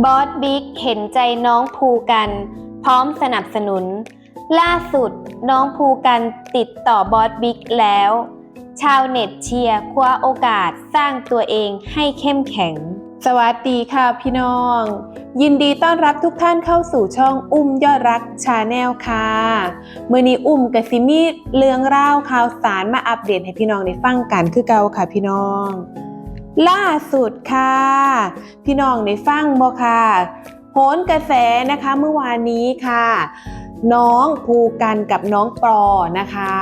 บอสบิ๊กเห็นใจน้องภูกัน พร้อมสนับสนุน ล่าสุดน้องภูกันติดต่อบอสบิ๊กแล้ว ชาวเน็ตเชียร์คว้าโอกาสสร้างตัวเองให้เข้มแข็ง สวัสดีค่ะพี่น้อง ยินดีต้อนรับทุกท่านเข้าสู่ช่องอุ้มยอดรักชาแนลค่ะเมื่อนี้อุ้มกับซิมีเรื่องเล่าวข่าวสารมาอัปเดตให้พี่น้องได้ฟังกันคือเก่าค่ะพี่น้อง ล่าสุดค่ะ พี่น้องได้ฟังบ่ค่ะโหนกระแสนะคะเมื่อวานนี้ค่ะ น้องภูกันกับน้องปอนะคะ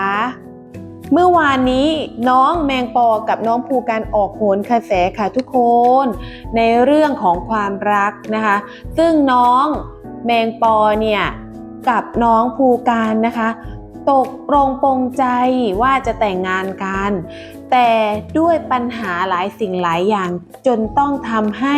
เมื่อวานนี้น้องแมงปอกับน้องภูกันออกโหนกระแสค่ะทุกคน ในเรื่องของความรักนะคะ ซึ่งน้องแมงปอเนี่ยกับน้องภูการนะคะ ตกลงปรงใจว่าจะแต่งงานกัน แต่ด้วยปัญหาหลายสิ่งหลายอย่าง จนต้องทำให้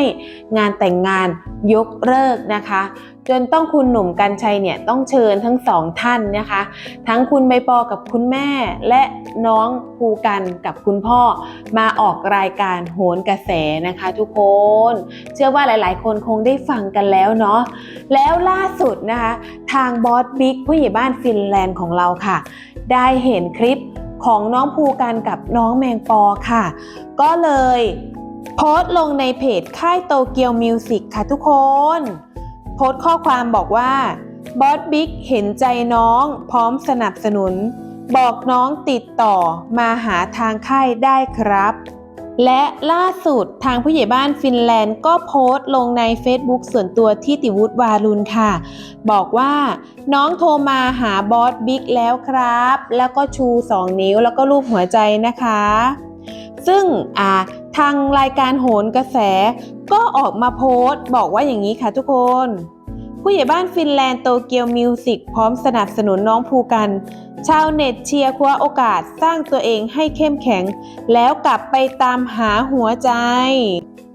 งานแต่งงานยกเลิกนะคะ จนต้องคุณหนุ่มกัญชัยเนี่ยต้องเชิญทั้งสองท่านนะคะ ทั้งคุณใบปอกับคุณแม่ และน้องภูกันกับคุณพ่อ มาออกรายการโหนกระแสนะคะทุกคน เชื่อว่าหลาย ๆ คนคงได้ฟังกันแล้วเนาะแล้วล่าสุดนะคะ ทางบอสบิ๊กผู้ใหญ่บ้านฟินแลนด์ของเราค่ะ ได้เห็นคลิป ของน้องภูกันกับน้องแมงปอค่ะ ก็เลยโพสต์ลงในเพจค่ายโตเกียวมิวสิกค่ะทุกคน โพสต์ข้อความบอกว่าบอสบิ๊กเห็นใจน้องพร้อมสนับสนุน บอกน้องติดต่อมาหาทางค่ายได้ครับ และล่าสุดทางผู้ใหญ่บ้านฟินแลนด์ก็โพสต์ลงใน Facebook ส่วนตัวที่ติวุฒวารุณค่ะ บอกว่าน้องโทรมาหาบอสบิ๊กแล้วครับ แล้วก็ชู 2 นิ้วแล้วก็รูปหัวใจนะคะ ซึ่งทางรายการโหนกระแสก็ออกมาโพสต์ บอกว่าอย่างนี้ค่ะทุกคน ผู้ใหญ่บ้านฟินแลนด์โตเกียวมิวสิกพร้อมสนับสนุนน้องภูกัน ชาวเน็ตเชียร์คว้าโอกาสสร้างตัวเองให้เข้มแข็ง แล้วกลับไปตามหาหัวใจ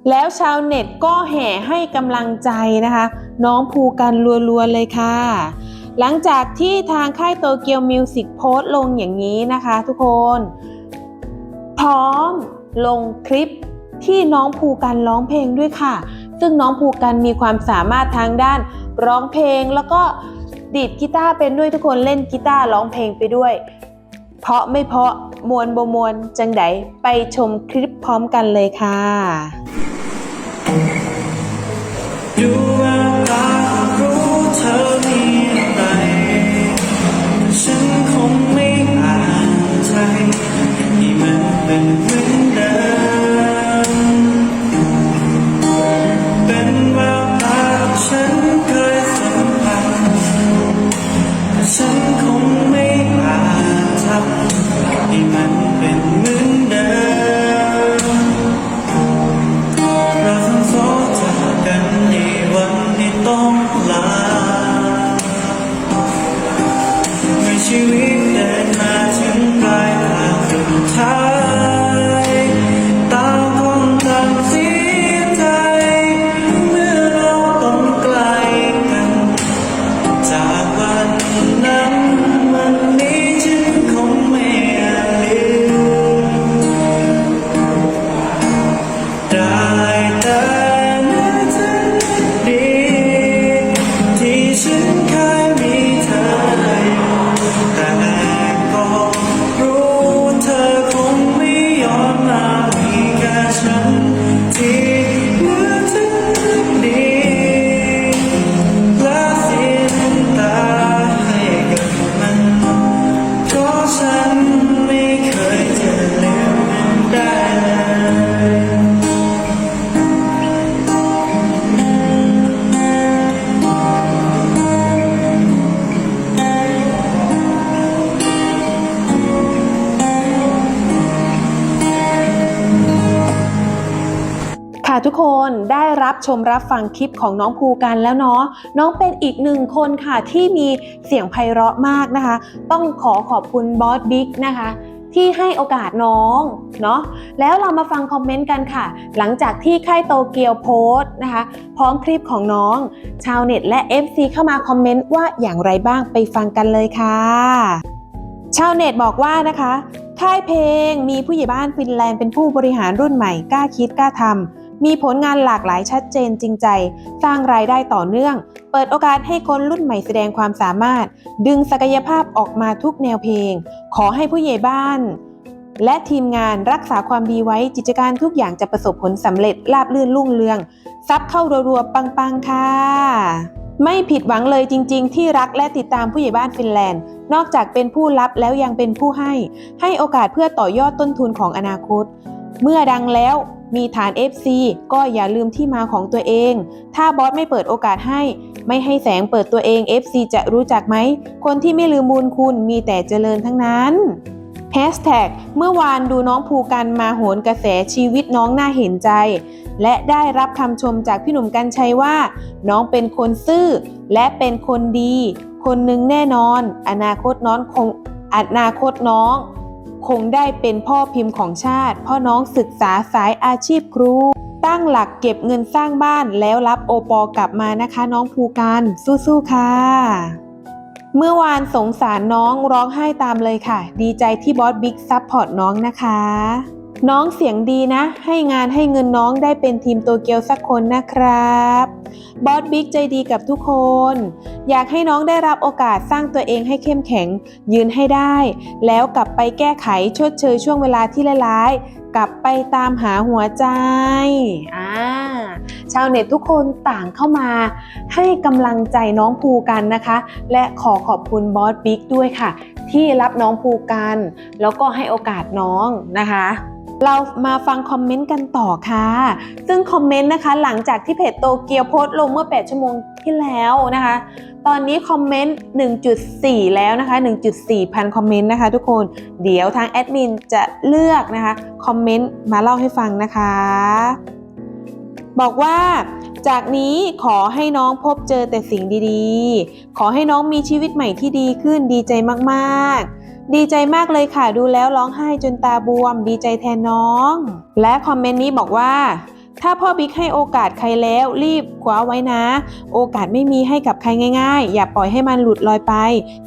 แล้วชาวเน็ตก็แห่ให้กำลังใจนะคะ น้องภูกันรัวๆเลยค่ะ หลังจากที่ทางค่ายโตเกียวมิวสิกโพสต์ลงอย่างนี้นะคะทุกคน พร้อมลงคลิปที่น้องภูกันร้องเพลงด้วยค่ะ ซึ่งน้องภูกันมีความสามารถทางด้านร้องเพลง แล้วก็ดีดกีตาร์เป็นด้วยทุกคนเล่นกีตาร์ร้องเพลงไปด้วย เพราะไม่เพราะมวลบมวลจังไดไปชมคลิปพร้อมกันเลยค่ะดูแววตาก็รู้เธอมีอะไรแต่ฉันคงไม่อ่านใจที่มันเป็นเมือ คนได้รับชมรับฟังคลิปของน้องภูกันแล้วเนาะน้องเป็นอีกหนึ่งคนค่ะที่มีเสียงไพเราะมากนะคะ ต้องขอขอบคุณบอสบิ๊กนะคะที่ให้โอกาสน้องเนาะแล้วเรามาฟังคอมเมนต์กันค่ะ หลังจากที่ค่ายโตเกียวโพสต์นะคะ พร้อมคลิปของน้อง ชาวเน็ตและ FC เข้ามาคอมเมนต์ว่าอย่างไรบ้างไปฟังกันเลยค่ะ ชาวเน็ตบอกว่านะคะ ค่ายเพลงมีผู้ใหญ่บ้านฟินแลนด์เป็นผู้บริหารรุ่นใหม่กล้าคิดกล้าทำ มีผลงานหลากหลายชัดเจนจริงใจ สร้างรายได้ต่อเนื่อง เปิดโอกาสให้คนรุ่นใหม่แสดงความสามารถ ดึงศักยภาพออกมาทุกแนวเพลง ขอให้ผู้ใหญ่บ้าน และทีมงานรักษาความดีไว้กิจการทุกอย่างจะประสบผลสำเร็จราบรื่นรุ่งเรืองทรัพย์เข้ารัวๆปังๆค่ะไม่ผิดหวังเลยจริง ๆ ที่รักและติดตามผู้ใหญ่บ้านฟินแลนด์ นอกจากเป็นผู้รับแล้วยังเป็นผู้ให้ ให้โอกาสเพื่อต่อยอดต้นทุนของอนาคต เมื่อดังแล้ว มีฐาน FC ก็อย่าลืมที่มาของตัวเอง ถ้าบอสไม่เปิดโอกาสให้ ไม่ให้แสงเปิดตัวเอง FC จะรู้จักไหม คนที่ไม่ลืมมูลคุณมีแต่เจริญทั้งนั้น Hashtag เมื่อวานดูน้องภูกันมาโหนกระแสชีวิตน้องน่าเห็นใจ และได้รับคำชมจากพี่หนุ่มกัญชัยว่า น้องเป็นคนซื่อ และเป็นคนดี คนหนึ่งแน่นอน อนาคตน้องคงอนาคตน้อง คงได้เป็นพ่อพิมพ์ของชาติ พ่อน้องศึกษาสายอาชีพครู ตั้งหลักเก็บเงินสร้างบ้านแล้วรับโอปอกลับมานะคะ น้องภูการสู้ๆค่ะเมื่อวานสงสารน้องร้องไห้ตามเลยค่ะ ดีใจที่บอสบิ๊กซัพพอร์ตน้องนะคะ น้องเสียงดีนะ ให้งานให้เงินน้องได้เป็นทีมโตเกียวสักคนนะครับ บอสบิ๊กใจดีกับทุกคน อยากให้น้องได้รับโอกาสสร้างตัวเองให้เข้มแข็ง ยืนให้ได้ แล้วกลับไปแก้ไขชดเชยช่วงเวลาที่ร้ายๆกลับไปตามหาหัวใจอ่าชาวเน็ตทุกคนต่างเข้ามาให้กำลังใจน้องภูกันนะคะ และขอขอบคุณบอสบิ๊กด้วยค่ะ ที่รับน้องภูกัน แล้วก็ให้โอกาสน้องนะคะ เรามาฟังคอมเมนต์กันต่อค่ะ ซึ่งคอมเมนต์นะคะหลังจากที่เพจโตเกียวโพสต์ลงเมื่อ 8 ชั่วโมงที่แล้วนะคะ ตอนนี้คอมเมนต์ 1.4 แล้วนะคะ 1.4 พันคอมเมนต์นะคะทุกคน เดี๋ยวทางแอดมินจะเลือกนะคะ คอมเมนต์มาเล่าให้ฟังนะคะ บอกว่าจากนี้ขอให้น้องพบเจอแต่สิ่งดีๆ ขอให้น้องมีชีวิตใหม่ที่ดีขึ้นดีใจมากๆ ดีใจมากเลยค่ะดูแล้วร้องไห้จนตาบวม ดีใจแทนน้อง และคอมเมนต์นี้บอกว่า ถ้าพ่อบิ๊กให้โอกาสใครแล้ว รีบคว้าไว้นะ โอกาสไม่มีให้กับใครง่ายๆ อย่าปล่อยให้มันหลุดลอยไป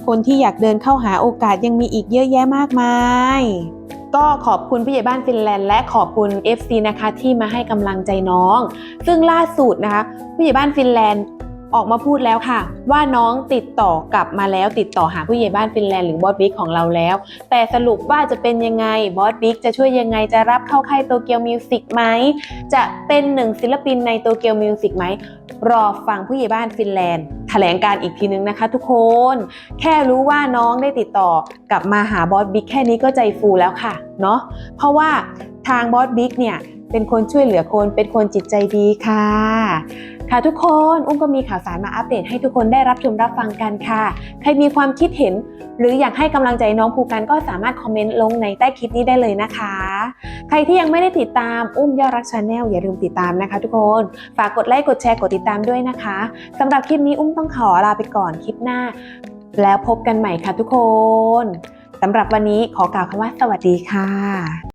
คนที่อยากเดินเข้าหาโอกาสยังมีอีกเยอะแยะมากมายก็ขอบคุณผู้ใหญ่บ้านฟินแลนด์และขอบคุณ FC นะคะที่มาให้กำลังใจน้อง ซึ่งล่าสุดนะคะผู้ใหญ่บ้านฟินแลนด์ ออกมาพูดแล้วค่ะ ว่าน้องติดต่อกลับมาแล้วติดต่อหาผู้ใหญ่บ้านฟินแลนด์หรือบอสบิ๊กของเราแล้ว แต่สรุปว่าจะเป็นยังไงบอสบิ๊กจะช่วยยังไงจะรับเข้าค่ายโตเกียวมิวสิกไหมจะเป็นหนึ่งศิลปินในโตเกียวมิวสิกไหมรอฟังผู้ใหญ่บ้านฟินแลนด์ แถลงการอีกทีนึงนะคะทุกคน แค่รู้ว่าน้องได้ติดต่อกลับมาหาบอสบิ๊กแค่นี้ก็ใจฟูแล้วค่ะเนาะเพราะว่าทางบอสบิ๊กเนี่ยเป็นคนช่วยเหลือคนเป็นคนจิตใจดีค่ะ ค่ะทุกคนอุ้มก็มีข่าวสารมาอัปเดตให้ทุกคนได้รับชมรับฟังกันค่ะ ใครมีความคิดเห็น หรืออยากให้กำลังใจน้องภูกันก็สามารถคอมเมนต์ลงในใต้คลิปนี้ได้เลยนะคะ ใครที่ยังไม่ได้ติดตามอุ้มยอดรักชาแนลอย่าลืมติดตามนะคะ ทุกคนฝากกดไลค์กดแชร์กดติดตามด้วยนะคะสำหรับคลิปนี้อุ้มต้องขอลาไปก่อนคลิปหน้า แล้วพบกันใหม่ค่ะทุกคนสำหรับวันนี้ขอกล่าวคำว่าสวัสดีค่ะ